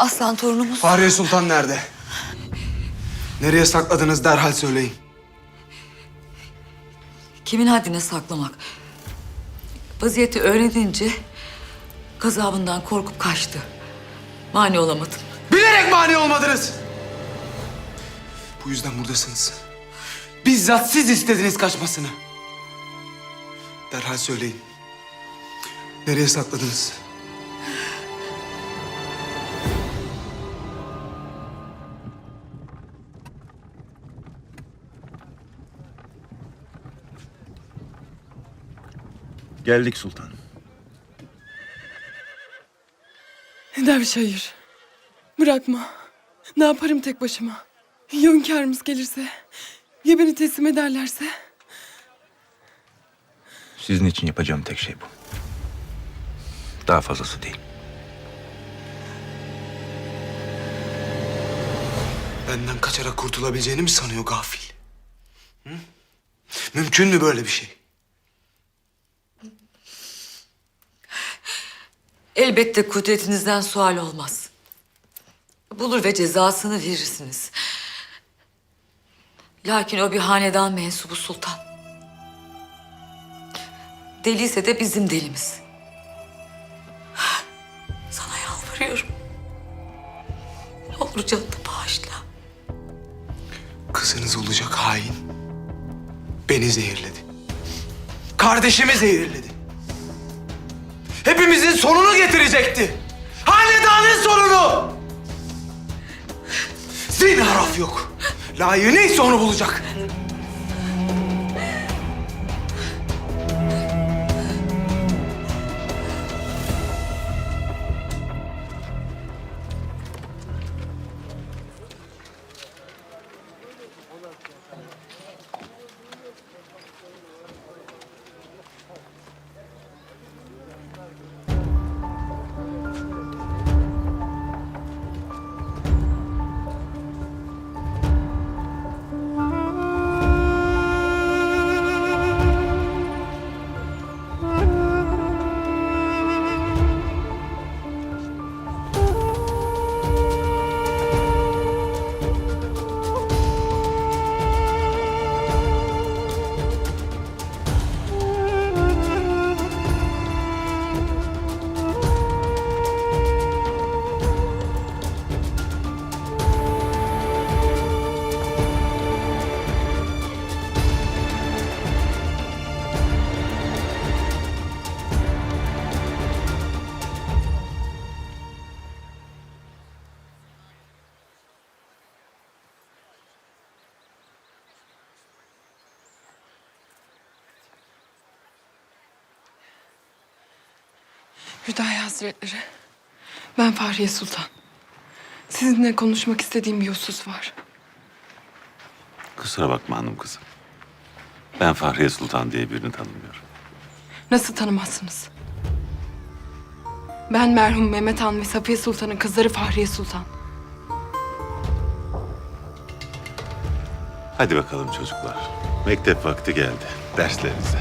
Aslan torunumuz. Fahriye Sultan nerede? Nereye sakladınız derhal söyleyin. Kimin haddine saklamak? Vaziyeti öğrenince gazabından korkup kaçtı. Mani olamadım. Bilerek mani olmadınız. Bu yüzden buradasınız. Bizzat siz istediniz kaçmasını. Derhal söyleyin. Nereye sakladınız? Geldik sultanım. Derviş hayır. Bırakma. Ne yaparım tek başıma? Ya hünkârımız gelirse? Ya beni teslim ederlerse? Sizin için yapacağım tek şey bu. Daha fazlası değil. Benden kaçarak kurtulabileceğini mi sanıyor gafil? Hı? Mümkün mü böyle bir şey? Elbette kudretinizden sual olmaz. Bulur ve cezasını verirsiniz. Lakin o bir hanedan mensubu sultan. Deliyse de bizim delimiz. Sana yalvarıyorum. Ne olur canını bağışla. Kızınız olacak hain. Beni zehirledi. Kardeşimi zehirledi. Hepimizin sonunu getirecekti. Hanedanın sonunu. Zinhar af yok. Layığı neyse onu bulacak. Hüdayi Hazretleri. Ben Fahriye Sultan. Sizinle konuşmak istediğim bir husus var. Kusura bakma hanım kızım. Ben Fahriye Sultan diye birini tanımıyorum. Nasıl tanımazsınız? Ben merhum Mehmet Han ve Safiye Sultan'ın kızları Fahriye Sultan. Hadi bakalım çocuklar. Mektep vakti geldi. Derslerinize.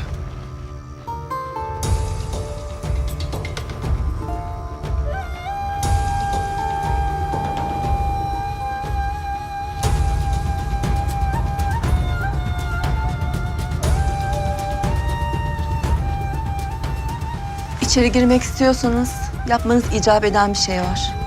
İçeri girmek istiyorsanız yapmanız icap eden bir şey var.